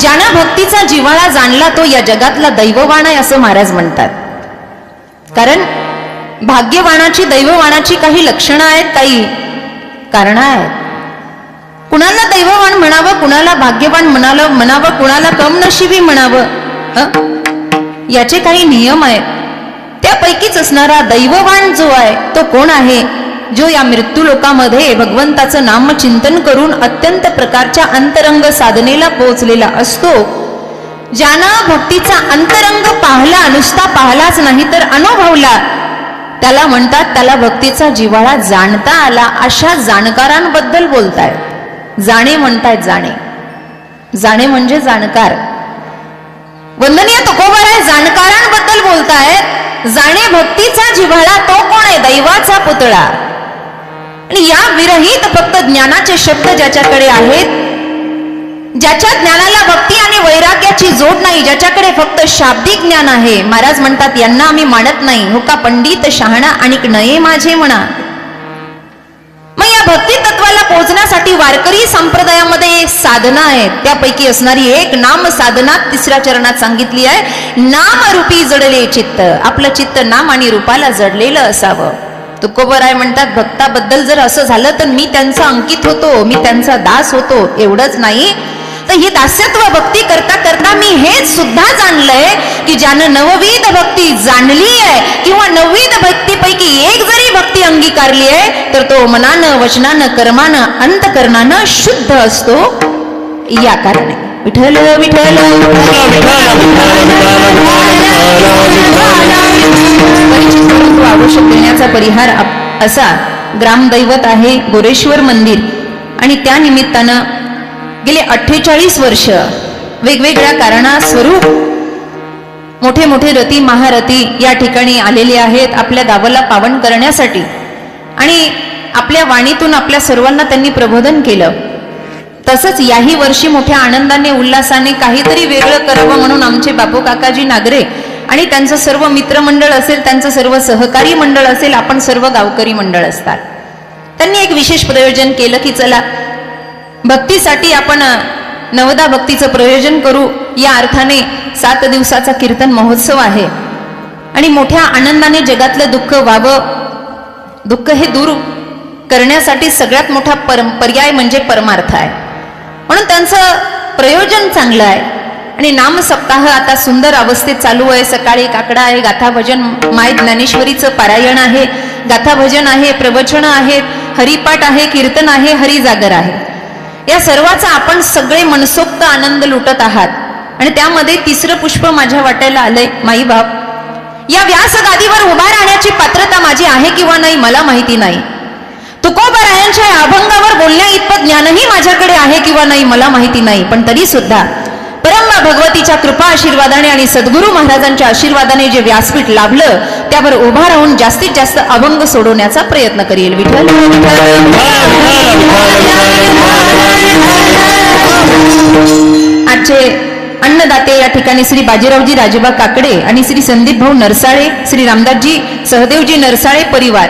ज्यानं भक्तीचा जिव्हाळा जाणला तो या जगातला दैववाण आहे असं महाराज म्हणतात. कारण भाग्यवानाची दैववानाची काही लक्षणं आहेत काही कारणं आहेत. कुणाला दैववान म्हणावं कुणाला भाग्यवान म्हणालं म्हणावं कुणाला कमनशिबी म्हणावं याचे काही नियम आहेत. त्यापैकीच असणारा दैववाण जो आहे तो कोण आहे? जो या मृत्यूलोकामध्ये भगवंताचं नामचिंतन करून अत्यंत प्रकारच्या अंतरंग साधनेला पोहोचलेला असतो ज्यानं भक्तीचा अंतरंग पाहला नुसता पाहलाच नाही तर अनुभवला. त्याला म्हणतात त्याला भक्तीचा जिव्हाळा जाणता आला अशा जाणकारांबद्दल बोलतायत जाणे म्हणतायत जाणे. जाणे म्हणजे जाणकार. वंदनीय तुकोबर आहे? जाणकारांबद्दल बोलतायत जाणे भक्तीचा जिव्हाळा तो कोण आहे? दैवाचा पुतळा. आणि या विरहित फक्त ज्ञानाचे शब्द ज्याच्याकडे आहेत ज्याच्या ज्ञानाला भक्ती आणि वैराग्याची जोड नाही ज्याच्याकडे फक्त शाब्दिक ज्ञान आहे. महाराज म्हणतात यांना आम्ही मानत नाही. हो का पंडित शहाणा आणि नये माझे म्हणा. मग या भक्ती तत्वाला पोहोचण्यासाठी वारकरी संप्रदायामध्ये साधना आहेत त्यापैकी असणारी एक नाम साधना तिसऱ्या चरणात सांगितली आहे. नाम रूपी जडले चित्त. आपलं चित्त नाम आणि रूपाला जडलेलं असावं. तुकोबराय म्हणतात भक्ताबद्दल जर असं झालं तर मी त्यांचा अंकित होतो मी त्यांचा दास होतो एवढंच नाही. तर ही दास्यत्व भक्ती करता करता मी हेच सुद्धा जाणलंय की ज्यानं नवविध भक्ती जाणली आहे किंवा नवविध भक्तीपैकी एक जरी भक्ती अंगीकारली आहे तर तो मनानं वचनानं कर्मानं अंतकरणानं शुद्ध असतो या कारणे विठ्ठल विठ्ठल आवश्यक देण्याचा परिहार असा ग्रामदैवत आहे गोरेश्वर मंदिर. आणि त्या निमित्तानं गेले अठ्ठेचाळीस वर्ष वेगवेगळ्या कारणास्वरूप मोठे मोठे रती महारथी या ठिकाणी आलेले आहेत आपल्या गावाला पावन करण्यासाठी. आणि आपल्या वाणीतून आपल्या सर्वांना त्यांनी प्रबोधन केलं. तसंच याही वर्षी मोठ्या आनंदाने उल्हासाने काहीतरी वेगळं करावं म्हणून आमचे बापू काकाजी नागरे आणि त्यांचं सर्व मित्रमंडळ असेल त्यांचं सर्व सहकारी मंडळ असेल आपण सर्व गावकरी मंडळ असतात. त्यांनी एक विशेष प्रयोजन केलं की चला भक्तीसाठी आपण नवदा भक्तीचं प्रयोजन करू. या अर्थाने सात दिवसाचा कीर्तन महोत्सव आहे. आणि मोठ्या आनंदाने जगातलं दुःख व्हावं दुःख हे दूर करण्यासाठी सगळ्यात मोठा पर पर्याय म्हणजे परमार्थ आहे. म्हणून त्यांचं प्रयोजन चांगलं आहे. आणि नामसप्ताह आता सुंदर अवस्थेत चालू आहे. सकाळी काकडा आहे गाथा भजन माय ज्ञानेश्वरीचं पारायण आहे. गाथा भजन आहे प्रवचन आहेत हरिपाठ आहे कीर्तन आहे हरिजागर आहे. या सर्वाचा आपण सगळे मनसोक्त आनंद लुटत आहात. आणि त्यामध्ये तिसरं पुष्प माझ्या वाट्याला आलंय. माई बाप या व्यास गादीवर उभा राहण्याची पात्रता माझी आहे किंवा नाही मला माहिती नाही. तुकोबरायांच्या या अभंगावर बोलण्या इतपत ज्ञानही माझ्याकडे आहे किंवा नाही मला माहिती नाही. पण तरी सुद्धा परम्मा भगवतीच्या कृपा आशीर्वादाने आणि सद्गुरू महाराजांच्या आशीर्वादाने जे व्यासपीठ लाभलं त्यावर उभा राहून जास्तीत जास्त अभंग सोडवण्याचा प्रयत्न करेल. विठ्ठल. आजचे अन्नदाते या ठिकाणी श्री बाजीरावजी राजेबा काकडे आणि श्री संदीप भाऊ नरसाळे श्री रामदासजी सहदेवजी नरसाळे परिवार.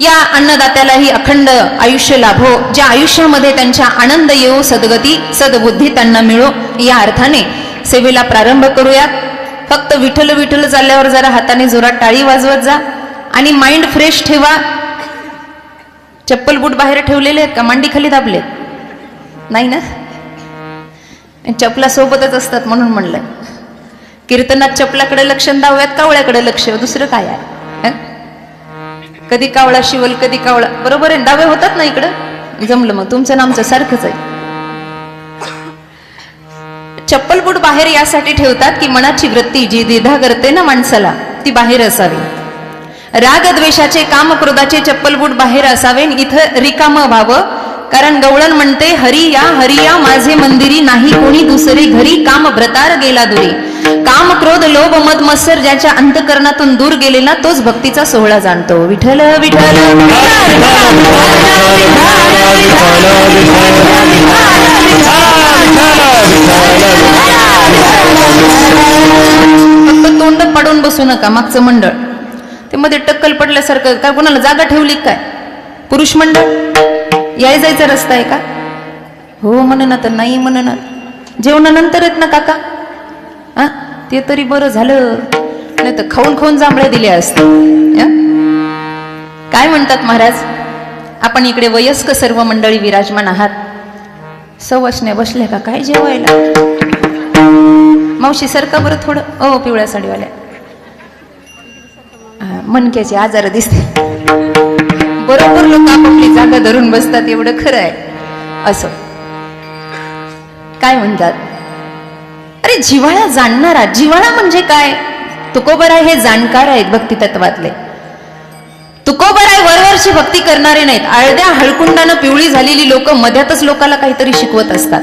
या अन्नदात्यालाही अखंड आयुष्य लाभो. ज्या आयुष्यामध्ये त्यांच्या आनंद येऊ सद्गती सद्बुद्धी त्यांना मिळो या अर्थाने सेवेला प्रारंभ करूयात. फक्त विठ्ठल विठ्ठल चालल्यावर जरा हाताने जोरात टाळी वाजवत जा आणि माइंड फ्रेश ठेवा. चप्पल बूट बाहेर ठेवलेले आहेत का? मांडी खाली दाबलेत? नाही ना? चपला सोबतच असतात म्हणून म्हणलं. कीर्तनात चपलाकडे लक्ष आणि कावळ्याकडे लक्ष. दुसरं काय आहे? कधी कावळा शिवल कधी कावळा. बरोबर आहे दावे होतात ना इकडं? जमलं मग. तुमचं ना आमचं सारखंच आहे. चप्पल बूट बाहेर यासाठी ठेवतात की मनाची वृत्ती जी द्विधा करते ना माणसाला ती बाहेर असावी. रागद्वेषाचे काम क्रोधाचे चप्पल बूट बाहेर असावे इथं रिकाम व्हावं. कारण गवळण म्हणते हरिया हरिया माझे मंदिरी नाही कोणी दुसरे घरी काम भ्रतार गेला दुरी. काम क्रोध लोभ मत मत्सर ज्याच्या अंतकरणातून दूर गेलेला तोच भक्तीचा सोहळा जाणतो. विठ्ठल विठल फक्त तोंड पाडून बसू नका मागचं मंडळ. ते मध्ये टक्कल पडल्यासारखं काय कोणाला जागा ठेवली काय? पुरुष मंडळ? याय जायचा रस्ता आहे का? हो म्हणणार तर नाही म्हणणार जेवणानंतर आहेत ना काका? हा ते तरी बरं झालं. नाही तर खाऊन खाऊन जांभळ्या दिल्या असत काय म्हणतात महाराज? आपण इकडे वयस्क सर्व मंडळी विराजमान आहात. सवशने बसल्या का? काय जेवायला? मावशी सरका बरं थोडं. ओ पिवळ्या साडीवाल्या. हा, आजार दिसते जागा धरून बसतात एवढं खरं आहे. असं. काय म्हणतात? अरे जिव्हाळा जाणणारा जिव्हाळा म्हणजे काय? तुकोबराय हे जाणकार आहेत भक्ती तत्वातले तुकोबराय वरवरची भक्ती करणारे नाहीत. आळद्या हळकुंडानं पिवळी झालेली लोक मध्यातच लोकाला काहीतरी शिकवत असतात.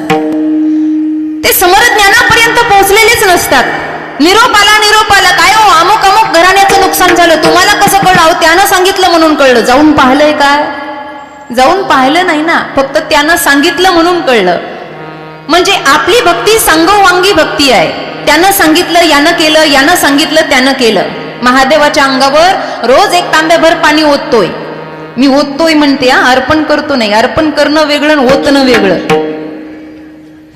ते समरज्ञानापर्यंत पोहोचलेलेच नसतात. निरोप आला निरोप आला. काय हो अमुक अमुक घराण्याचं नुकसान झालं? तुम्हाला कसं कळलं? अहो त्यानं सांगितलं म्हणून कळलं. जाऊन पाहिलंय काय जाऊन पाहिलं नाही ना फक्त त्यानं सांगितलं म्हणून कळलं. म्हणजे आपली भक्ती सांगोवांगी भक्ती आहे. त्यानं सांगितलं यानं केलं यानं सांगितलं त्यानं केलं. महादेवाच्या अंगावर रोज एक तांब्याभर पाणी ओततोय. मी ओततोय म्हणते हा अर्पण करतो नाही. अर्पण करणं वेगळं ओतणं वेगळं.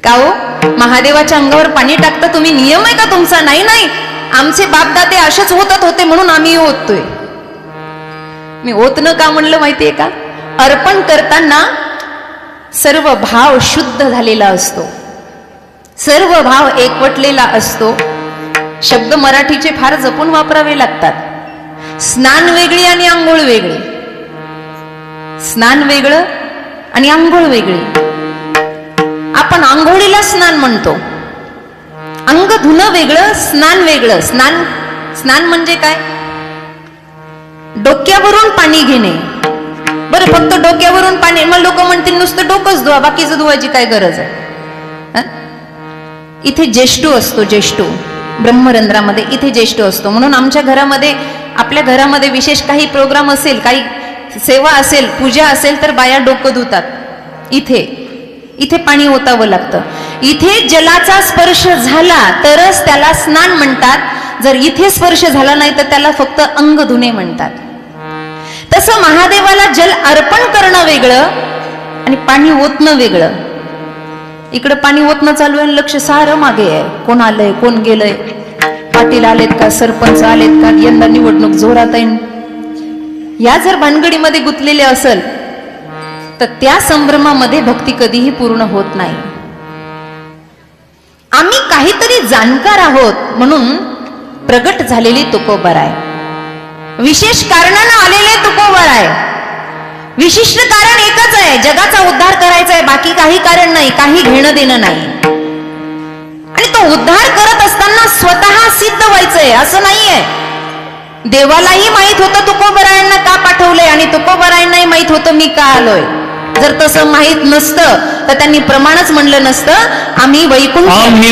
का हो? महादेवाच्या अंगावर पाणी टाकता तुम्ही नियम आहे का तुमचा? नाही नाही. आमचे बापदाते असेच होतात होते म्हणून आम्ही ओततोय. मी ओतणं का म्हणलं माहितीये का? अर्पण करताना सर्व भाव शुद्ध झालेला असतो. सर्व भाव एकवटलेला असतो. शब्द मराठीचे फार जपून वापरावे लागतात. स्नान वेगळी आणि आंघोळ वेगळी. स्नान वेगळं आणि आंघोळ वेगळी. आपण आंघोळीला स्नान म्हणतो. अंग धुणं वेगळं स्नान वेगळं. स्नान स्नान म्हणजे काय? डोक्यावरून पाणी घेणे. बरं फक्त डोक्यावरून पाणी. मग लोक म्हणतील नुसतं डोकंच धुवा बाकीचं धुवायची काय गरज आहे? इथे ज्येष्ठू असतो ज्येष्ठू. ब्रह्मरंध्रामध्ये इथे ज्येष्ठ असतो. म्हणून आमच्या घरामध्ये आपल्या घरामध्ये विशेष काही प्रोग्राम असेल काही सेवा असेल पूजा असेल तर बाया डोकं धुतात. इथे. इथे पाणी ओतावं लागतं. इथे जलाचा स्पर्श झाला तरच त्याला स्नान म्हणतात. जर इथे स्पर्श झाला नाही तर त्याला फक्त अंग धुणे म्हणतात. तसं महादेवाला जल अर्पण करणं वेगळं आणि पाणी ओतणं वेगळं. इकडं पाणी ओतणं चालू आहे लक्ष सारं मागे आहे. कोण आलंय कोण गेलंय? पाटील आलेत का? सरपंच आलेत का? यंदा निवडणूक जोरात आहे. या जर भानगडीमध्ये गुंतलेले असेल तर त्या संभ्रमामध्ये भक्ती कधीही पूर्ण होत नाही. आम्ही काहीतरी जाणकार आहोत म्हणून प्रगट झालेली तुकोबर आहे. विशेष कारणानं आलेले तुकोबळ आहे. विशिष्ट कारण एकच आहे. जगाचा उद्धार करायचा आहे. बाकी काही कारण नाही. काही घेणं देणं नाही. आणि तो उद्धार करत असताना स्वतः सिद्ध व्हायचंय. असं नाहीये. देवालाही माहीत होतं तुकोबरायांना का पाठवलंय आणि तुकोबरायांनाही माहीत होतं मी का आलोय. जर तसं माहीत नसतं तर त्यांनी प्रमाणच म्हणलं नसतं. आम्ही वैकुंठ आम्ही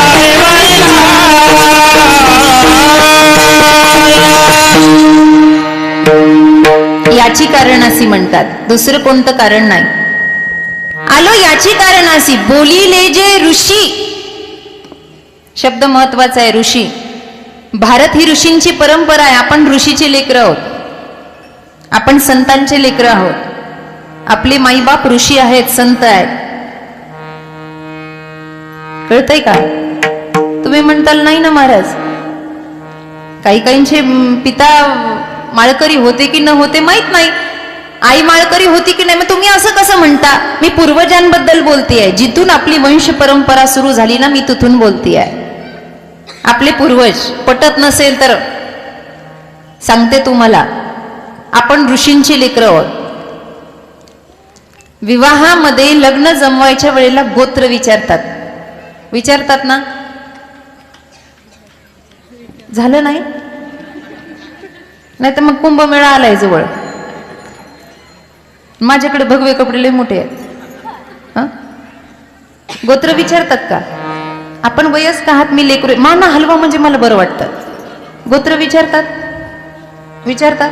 याची कारण म्हणतात. दुसरं कोणतं कारण नाही. आलो याची कारणासी बोलिले जे ऋषी. शब्द महत्त्वाचा आहे ऋषी. भारत ही ऋषींची परंपरा आहे. आपण ऋषीचे लेकर आहोत. आपण संतांचे लेकर आहोत. आपले माईबाप ऋषी आहेत संत आहेत. कळतंय का? तुम्ही म्हणताल नाही ना महाराज. काही काहींचे पिता माळकरी होते की न होते माहीत नाही. आई माळकरी होती की नाही मग तुम्ही असं कसं म्हणता? मी पूर्वजांबद्दल बोलते आहे जिथून आपली वंश परंपरा सुरू झाली ना मी तिथून बोलते आहे आपले पूर्वज पटत नसेल तर सांगते तुम्हाला. आपण ऋषींची लेकरं आहोत. विवाहामध्ये लग्न जमवायच्या वेळेला गोत्र विचारतात. विचारतात ना? झालं नाही? नाही तर मग कुंभमेळा आलाय जवळ. माझ्याकडे भगवे कपडे लय मोठे आहेत. गोत्र विचारतात का? आपण वयस्क आहात मी लेकरू माना हलवा म्हणजे मला बरं वाटतं. गोत्र विचारतात? विचारतात?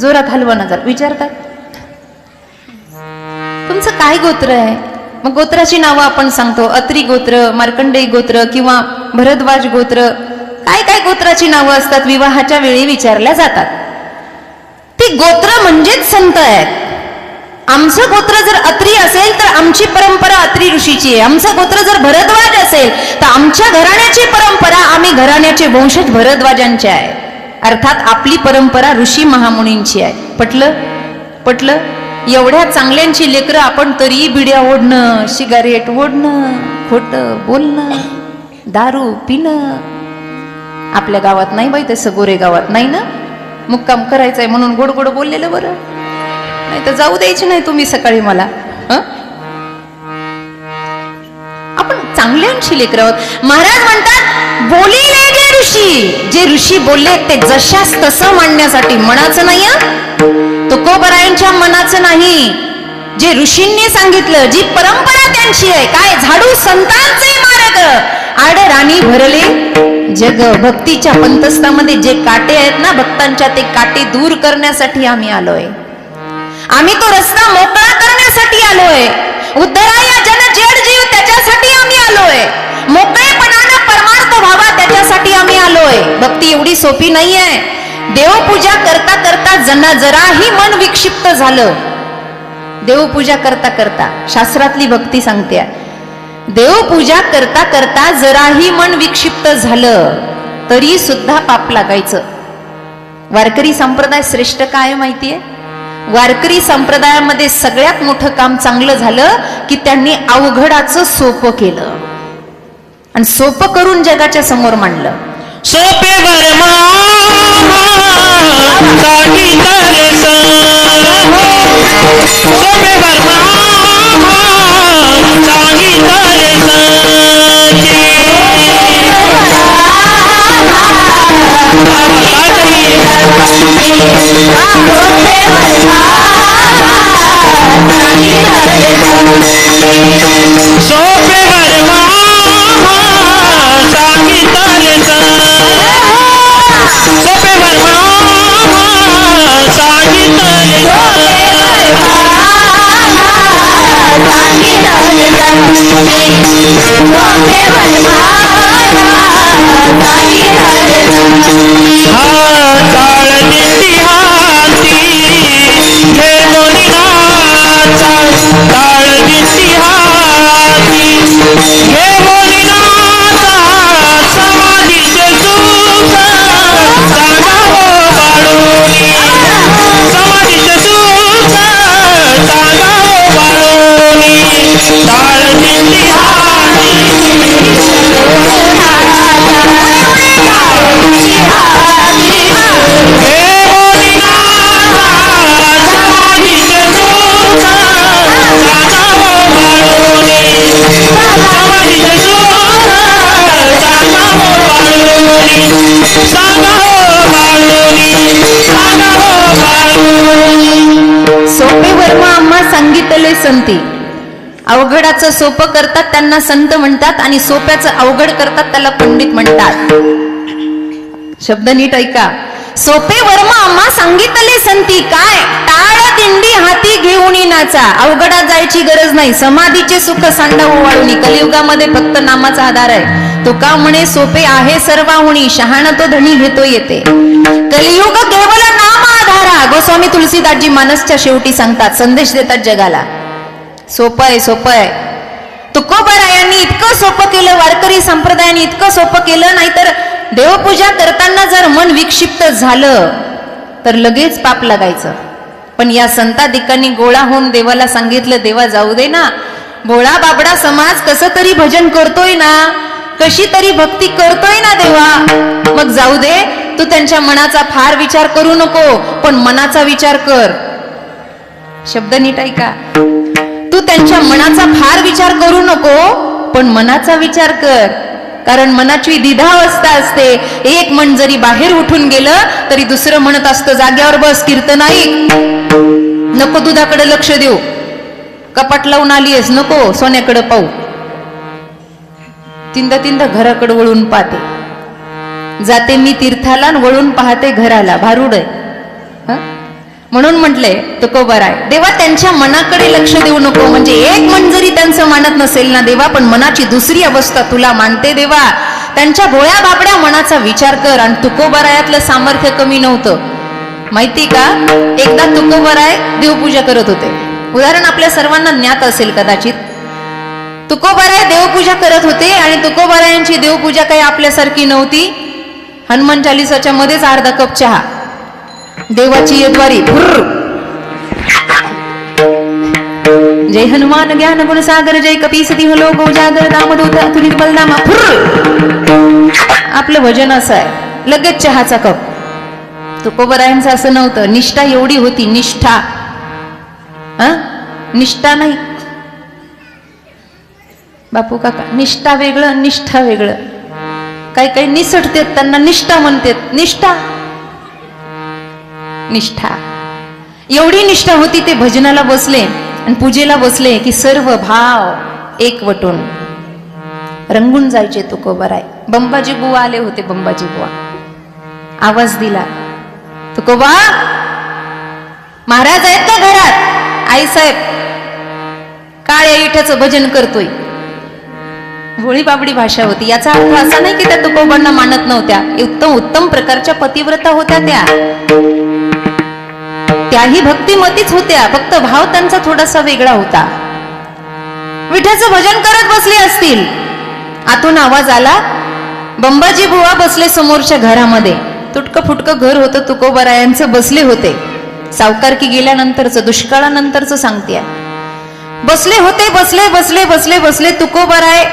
जोरात हलवा नजर. विचारतात? तुमचं काय गोत्र आहे? मग गोत्राची नावं आपण सांगतो. अत्री गोत्र मार्कंडेय गोत्र किंवा भरद्वाज गोत्र. काय काय गोत्राची नावं असतात? विवाहाच्या वेळी विचारल्या जातात. ती गोत्र म्हणजेच संत आहेत. आमचं गोत्र जर अत्री असेल तर आमची परंपरा अत्री ऋषीची आहे. आमचं गोत्र जर भरद्वाज असेल तर आमच्या घराण्याची परंपरा आम्ही घराण्याचे वंशज भरद्वाजांचे आहे. अर्थात आपली परंपरा ऋषी महामुनींची आहे. पटलं? पटलं? एवढ्या चांगल्यांची लेकरं आपण तरी बिड्या ओढणं सिगारेट ओढणं खोटं बोलणं दारू पिणं आपल्या गावात नाही बाई तसं गोरे गावात. नाही ना? मुक्काम करायचंय म्हणून गोड गोड बोललेलं बरं. नाही तर जाऊ द्यायची नाही तुम्ही सकाळी मला. आपण चांगल्यांशी लेकर आहोत. महाराज म्हणतात बोलिले जे ऋषी. जे ऋषी बोलले ते जशास तसं मांडण्यासाठी मनाचं नाही तुकोबरायांच्या मनाचं नाही. जे ऋषींनी सांगितलं जी परंपरा त्यांची आहे काय झाडू संतांचे मार्ग. आड राणी भरले. जग भक्तीच्या पंतस्थामध्ये जे काटे आहेत ना भक्तांच्या ते काटे दूर करण्यासाठी आम्ही आलोय. आम्ही तो रस्ता मोकळा करण्यासाठी आलोय. उद्धराया जन जेड जीव त्याच्यासाठी आम्ही आलोय. मोकळेपणानं परमार्थ व्हावा त्याच्यासाठी आम्ही आलोय. भक्ती एवढी सोपी नाहीये. देवपूजा करता करता जना जराही मन विक्षिप्त झालं. देवपूजा करता करता शास्त्रातली भक्ती सांगते. देवपूजा करता करता जराही मन विक्षिप्त झालं तरी सुद्धा पाप लागायचं. वारकरी संप्रदाय श्रेष्ठ काय माहितीये वारकरी संप्रदायामध्ये सगळ्यात मोठं काम चांगलं झालं की त्यांनी अवघडाचं सोपं केलं. आणि सोपं करून जगाच्या समोर मांडलं. सोपे वर्मा संती अवघडाचं सोपं करतात त्यांना संत म्हणतात आणि सोप्याचं अवघड करतात त्याला पंडित म्हणतात. शब्द नीट ऐका. सोपे वर्म आम्हा सांगितले संती काय? टाळ दिंडी हाती घेऊन नाचा अवघडात जायची गरज नाही. समाधीचे सुख सांडा ओवाळून कलियुगामध्ये फक्त नामाचा आधार आहे. तुका म्हणे सोपे आहे सर्वाहुणी शहाण तो धनी घेतो येते. कलियुग केवळ नाम आधारा. गोस्वामी तुलसीदासजी मानसच्या शेवटी सांगतात संदेश देतात जगाला. सोपं आहे सोपं आहे. तुकोबरायांनी इतकं सोपं केलं वारकरी संप्रदायाने इतकं सोपं केलं नाहीतर देवपूजा करताना जर मन विक्षिप्त झालं तर लगेच पाप लागायचं. पण या संताधिकांनी गोळा होऊन देवाला सांगितलं देवा जाऊ दे ना. भोळा बाबडा समाज कसं तरी भजन करतोय ना? कशी तरी भक्ती करतोय ना देवा? मग जाऊ दे तू त्यांच्या मनाचा फार विचार करू नको पण मनाचा विचार कर. शब्द नीट ऐका. तू त्यांच्या मनाचा फार विचार करू नको पण मनाचा विचार कर. कारण मनाची दिधावस्था असते. एक मन जरी बाहेर उठून गेलं तरी दुसरं म्हणत असतं जाग्यावर बस कीर्तन ऐक. नको दुधाकडे लक्ष देऊ. कपाट लावून आलीयस नको सोन्याकडे पाहू. तिंदा तिंदा घराकडे वळून पाहते. जाते मी तीर्थाला वळून पाहते घराला. भारुड आहे म्हणून म्हटले तुकोबर आहे. देवा त्यांच्या मनाकडे लक्ष देऊ नको. म्हणजे एक मन जरी त्यांचं मानत नसेल ना देवा पण मनाची दुसरी अवस्था तुला मानते देवा. त्यांच्या भोळ्या बाबड्या मनाचा विचार कर आणि तुकोबरायातलं सामर्थ्य कमी नव्हतं. माहिती का? एकदा तुकोबराय देवपूजा करत होते. उदाहरण आपल्या सर्वांना ज्ञात असेल कदाचित. तुकोबराय देवपूजा करत होते आणि तुकोबरायांची देवपूजा काही आपल्यासारखी नव्हती. हनुमान चालिसाच्या मध्येच अर्धा कप चहा. देवाची येद्वारी भुर्र. जय हनुमान ज्ञान गुण सागर जय कपीसती हलो गोजागर दामदूत अतुलित बलनामा भुर्र. आपलं भजन असं आहे. लगेच चहाचा कप. तुकोबरायांचं असं नव्हतं. निष्ठा एवढी होती. निष्ठा. निष्ठा नाही. बापू काका निष्ठा वेगळं निष्ठा वेगळं. काही काही निसटतेत त्यांना निष्ठा म्हणतात. निष्ठा. निष्ठा. एवढी निष्ठा होती ते भजनाला बसले आणि पूजेला बसले की सर्व भाव एकवटून रंगून जायचे तुकोबराय. बंबाजी बुवा आले होते बंबाजी बुवा. आवाज दिला तुकोबा महाराज आहेत का घरात? आई साहेब काळ्या इठाचं भजन करतोय. भोळी बाबडी भाषा होती. याचा अर्थ असा नाही की त्या तुकोबांना मानत नव्हत्या. उत्तम उत्तम प्रकारच्या पतिव्रता होत्या त्या. त्याही भक्तिमतीच होत्या. फक्त भाव त्यांचा थोडासा वेगळा होता. विठ्याचं भजन करत बसले असतील. आतून आवाज आला बंबाजी बुवा बसले समोरच्या घरामध्ये. तुटकं फुटकं घर होतं तुकोबरायांचं बसले होते. सावकारकी गेल्यानंतरचं दुष्काळानंतरचं सांगते बसले होते बसले बसले बसले बसले तुकोबराय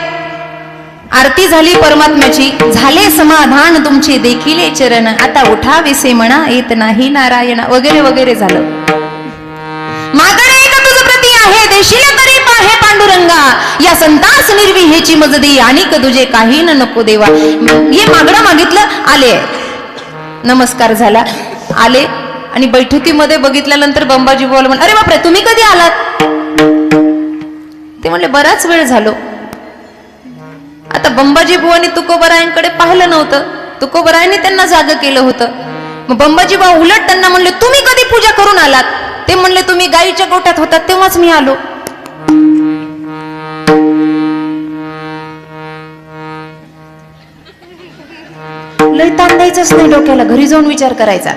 आरती झाली परमात्म्याची झाले समाधान तुमचे देखिले चरण. आता उठाविसे म्हणा येत नाही नारायण वगैरे वगैरे झालं. मागणे आहे? देशील तरी पाहे पांडुरंगा. या संतास निर्विहेची मजदी आणि तुझे काही न नको देवा. हे मागणं मागितलं आले. नमस्कार झाला. आले. आणि बैठकीमध्ये बघितल्यानंतर बंबाजी बोल म्हण अरे बापरे तुम्ही कधी आलात? ते म्हणले बराच वेळ झालो. आता बंबाजी बुवानी तुकोबरायांकडे पाहिलं नव्हतं. तुकोबरायांनी त्यांना जाग केलं होतं. मग बंबाजी बुवा उलट त्यांना म्हणले तुम्ही कधी पूजा करून आलात? ते म्हणले तुम्ही गाईच्या गोठ्यात होतात तेव्हाच मी आलो. लय ताण द्यायचंच नाही डोक्याला घरी जाऊन विचार करायचा.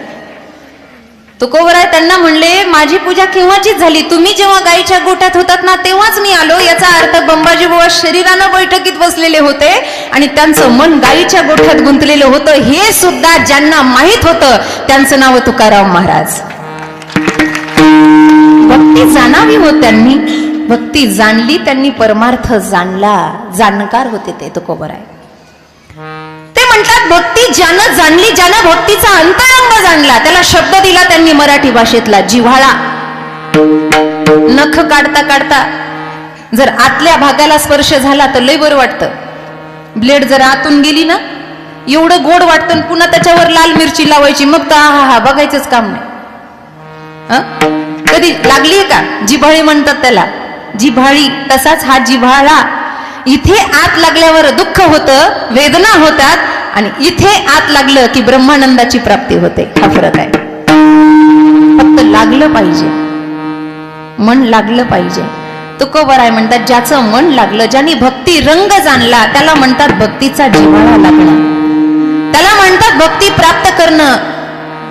तुकोबराय त्यांना म्हणले माझी पूजा केव्हाचीच झाली? तुम्ही जेव्हा गाईच्या गोठ्यात होतात ना तेव्हाच मी आलो. याचा अर्थ बंबाजी बुवा शरीरानं बैठकीत बसलेले होते आणि त्यांचं मन गाईच्या गोठ्यात गुंतलेलं होतं. हे सुद्धा ज्यांना माहीत होतं त्यांचं नाव तुकाराम महाराज. भक्ती जाणावी हो त्यांनी. भक्ती जाणली त्यांनी परमार्थ जाणला. जाणकार होते ते तुकोबराय. म्हणतात भक्ती ज्यानं जाणली ज्यानं भक्तीचा अंतरंग जाणला त्याला शब्द दिला त्यांनी मराठी भाषेतला जिव्हाळा. नख काढता काढता जर आतल्या भागाला स्पर्श झाला तर लय बरं वाटतं. ब्लेड जर आतून गेली ना एवढं गोड वाटतं पुन्हा त्याच्यावर लाल मिरची लावायची मग तर हा हा बघायचंच काम नाही. कधी लागली का? जिभाळी म्हणतात त्याला. जिभाळी तसाच हा जिव्हाळा. इथे आत लागल्यावर दुःख होतं वेदना होतात आणि इथे आत लागलं की ब्रह्मानंदाची प्राप्ती होते. हा फरक आहे. फक्त लागलं पाहिजे. मन लागलं पाहिजे. तुकोबर आहे म्हणतात ज्याचं मन लागलं ज्यांनी भक्ती रंग जाणला त्याला म्हणतात भक्तीचा जिव्हाळा लागणं. त्याला म्हणतात भक्ती प्राप्त करणं.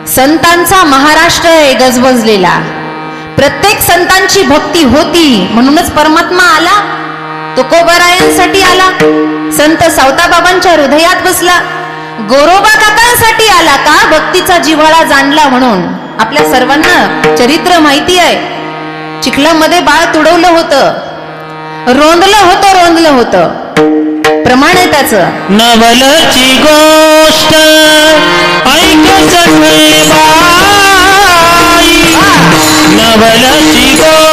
संतांचा महाराष्ट्र आहे गजबजलेला. प्रत्येक संतांची भक्ती होती म्हणूनच परमात्मा आला. तुकोबरायांसाठी आला. संत सावताबाबांच्या हृदयात बसला. गोरोबा काकांसाठी आला का? भक्तीचा जिव्हाळा जाणला म्हणून. आपल्या सर्वांना चरित्र माहिती आहे. चिखलामध्ये बाळ तुडवलं होतं. रोंदलं होतं रोंदलं होतं. प्रमाण आहे त्याचं. नवलची गोष्ट नवलची गोष्ट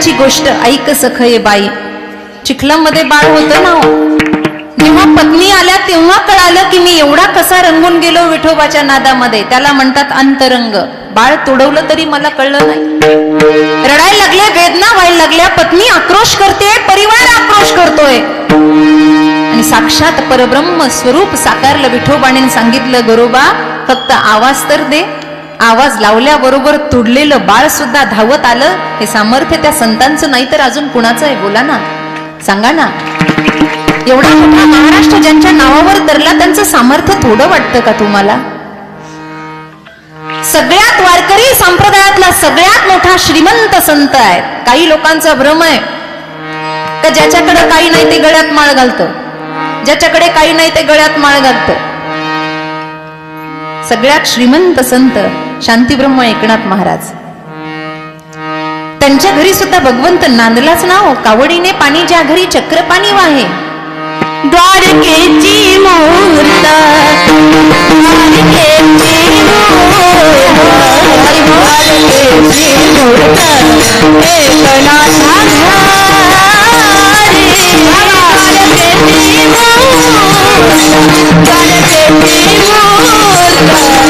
महत्वाची गोष्ट ऐक सखये बाई. चिखलामध्ये बाळ होतं ना हो. जेव्हा पत्नी आल्या तेव्हा कळालं की मी एवढा कसा रंगून गेलो विठोबाच्या नादामध्ये. त्याला म्हणतात अंतरंग. बाळ तुडवलं तरी मला कळलं नाही. रडायला लागले वेदना व्हायला लागल्या. पत्नी आक्रोश करते परिवार आक्रोश करतोय. आणि साक्षात परब्रह्म स्वरूप साकारलं विठोबाने सांगितलं गरोबा फक्त आवाज तर दे. आवाज लावल्याबरोबर तुडलेलं बाळ सुद्धा धावत आलं. हे सामर्थ्य त्या संतांचं नाही तर अजून कुणाचं आहे? बोला ना. सांगा ना. एवढा मोठा महाराष्ट्र ज्यांच्या नावावर तरला त्यांचं सामर्थ्य थोडं वाटतं का तुम्हाला? सगळ्यात वारकरी संप्रदायातला सगळ्यात मोठा श्रीमंत संत आहे. काही लोकांचा भ्रम आहे. का ज्याच्याकडे काही नाही ते गळ्यात माळ घालतं? ज्याच्याकडे काही नाही ते गळ्यात माळ घालतं? सगळ्यात श्रीमंत संत शांतीब्रह्म एकनाथ महाराज. त्यांच्या घरी सुद्धा भगवंत नांदलाच नाव हो, कावडीने पाणी ज्या घरी चक्र पाणी वाहे. द्वारकेची मूर्त द्वारकेची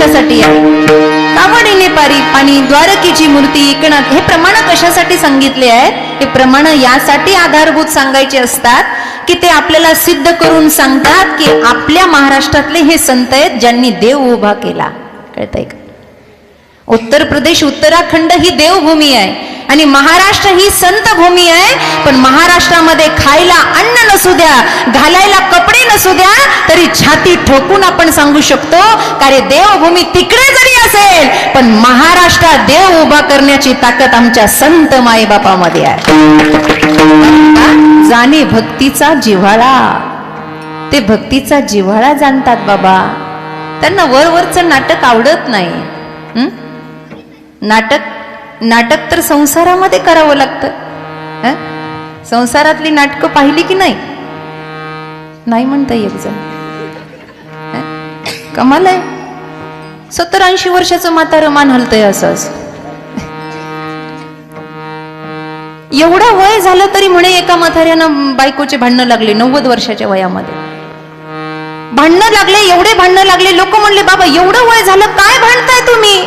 कशासाठी आहे? कावडीने पारी आणि द्वारकेची मूर्ती एकनाथ हे प्रमाण कशासाठी सांगितले आहेत? हे प्रमाण यासाठी आधारभूत सांगायचे असतात की ते आपल्याला सिद्ध करून सांगतात की आपल्या महाराष्ट्रातले हे संत आहेत ज्यांनी देव उभा केला. कळतंय का? उत्तर प्रदेश उत्तराखंड ही देवभूमी आहे. आणि महाराष्ट्र ही संत भूमी आहे. पण महाराष्ट्रामध्ये खायला अन्न नसू द्या घालायला कपडे नसू द्या तरी छाती ठोकून आपण सांगू शकतो का रे देवभूमी तिकडे जरी असेल पण महाराष्ट्रात देव उभा करण्याची ताकद आमच्या संत माईबापामध्ये आहे. जाणे भक्तीचा जिव्हाळा. ते भक्तीचा जिव्हाळा जाणतात बाबा. त्यांना वरवरचं नाटक आवडत नाही. नाटक नाटक तर संसारामध्ये करावं लागतं. संसारातली नाटकं पाहिली की नाही? नाही म्हणता एक जण कमाल आहे. सत्तर ऐंशी वर्षाचं म्हातारं मान हलतंय असं. एवढं वय झालं तरी म्हणे एका म्हाताऱ्यानं बायकोचे भांडणं लागले नव्वद वर्षाच्या वयामध्ये. भांडणं लागले एवढे भांडणं लागले लोक म्हणले बाबा एवढं वय झालं काय भांडताय तुम्ही?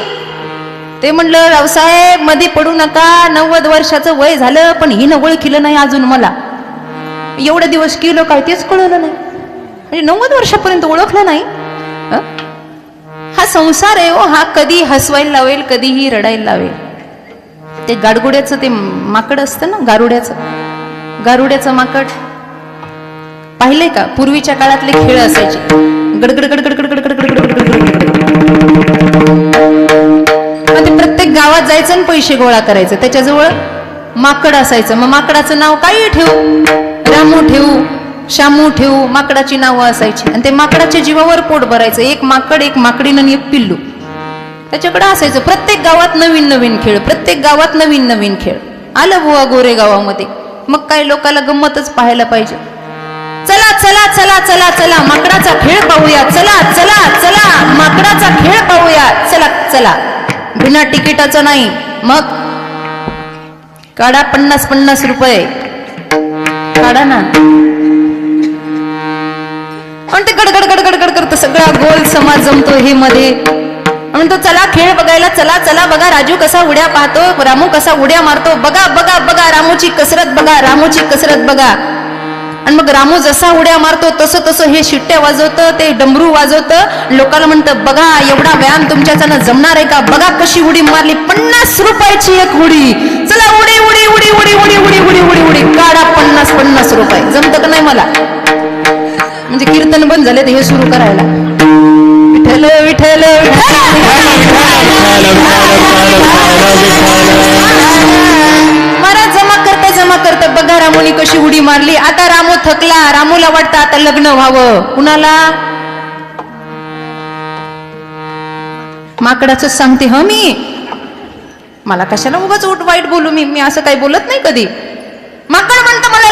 ते म्हणलं रावसाहेबमध्ये पडू नका नव्वद वर्षाचं वय झालं पण ही नवळ केलं नाही अजून मला एवढे दिवस केलं काय तेच कळलं नाही म्हणजे नव्वद वर्षापर्यंत ओळखलं नाही हा संसार आहे हो हा कधी हसवायला लावेल कधीही रडायला लावेल ते गाडगुड्याचं ते माकड असतं ना गारुड्याचं गारुड्याचं माकड पाहिलंय का पूर्वीच्या काळातले खेळ असायचे गडगड गडगड गडगड गडगड गडगड गडगड मग ते प्रत्येक गावात जायचं आणि पैसे गोळा करायचं. त्याच्याजवळ माकड असायचं. मग माकडाचं नाव काही ठेवू? रामू ठेवू शामू ठेवू माकडाची नावं असायची. आणि ते माकडाच्या जीवावर पोट भरायचं. एक माकड एक माकडीन आणि एक पिल्लू. त्याच्याकडे असायचं. प्रत्येक गावात नवीन नवीन खेळ प्रत्येक गावात नवीन नवीन खेळ. आलं बुवा गोरे गावामध्ये मग काय लोकाला गंमतच पाहायला पाहिजे. चला चला चला चला चला माकडाचा खेळ पाहूया. चला चला चला माकडाचा खेळ पाहूया. चला चला. बिना तिकिटाचं नाही. मग? काढा पन्नास पन्नास रुपये. काढा ना. पण ते गडगड गडगड गड करतं. सगळा गोल समाज जमतो हे मध्ये. म्हणतो चला खेळ बघायला चला चला बघा राजू कसा उड्या पाहतो रामू कसा उड्या मारतो बघा बघा बघा रामूची कसरत बघा रामूची कसरत बघा. आणि मग रामू जसा उड्या मारतो तसं तसं हे शिट्ट्या वाजवतं ते डमरू वाजवतं लोकांना म्हणतं बघा एवढा व्यायाम तुमच्याच्यानं जमणार आहे का बघा कशी उडी मारली पन्नास रुपयाची एक उडी चला उडी उडी उडी उडी उडी उडी उडी उडी उडी काढा पन्नास पन्नास रुपये जमत का नाही मला म्हणजे कीर्तन बंद झाले तर हे सुरू करायला विठल विठल महाराज जमा करत बघा रामोनी कशी उडी मारली. आता रामो थकला रामूला वाटतं आता लग्न व्हावं. कुणाला? माकडाच सांगते ह मी? मला कशाला उगाच उठ वाईट बोलू मी? मी असं काही बोलत नाही कधी. माकड म्हणतं मला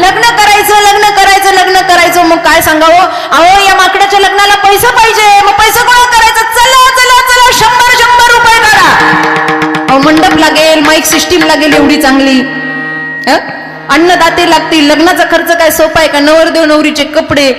लग्न करायचं लग्न करायचं लग्न करायचं. मग काय सांगावं? अहो या माकडाच्या लग्नाला पैसा पाहिजे. मग पैसा गोळा करायचा. चला चला चला शंभर शंभर रुपये करा. अहो मंडप लागेल माईक सिस्टीम लागेल एवढी चांगली. अन्नदाते लागतील. लग्नाचा खर्च काय सोपा आहे का? नवरदेव नवरीचे कपडे.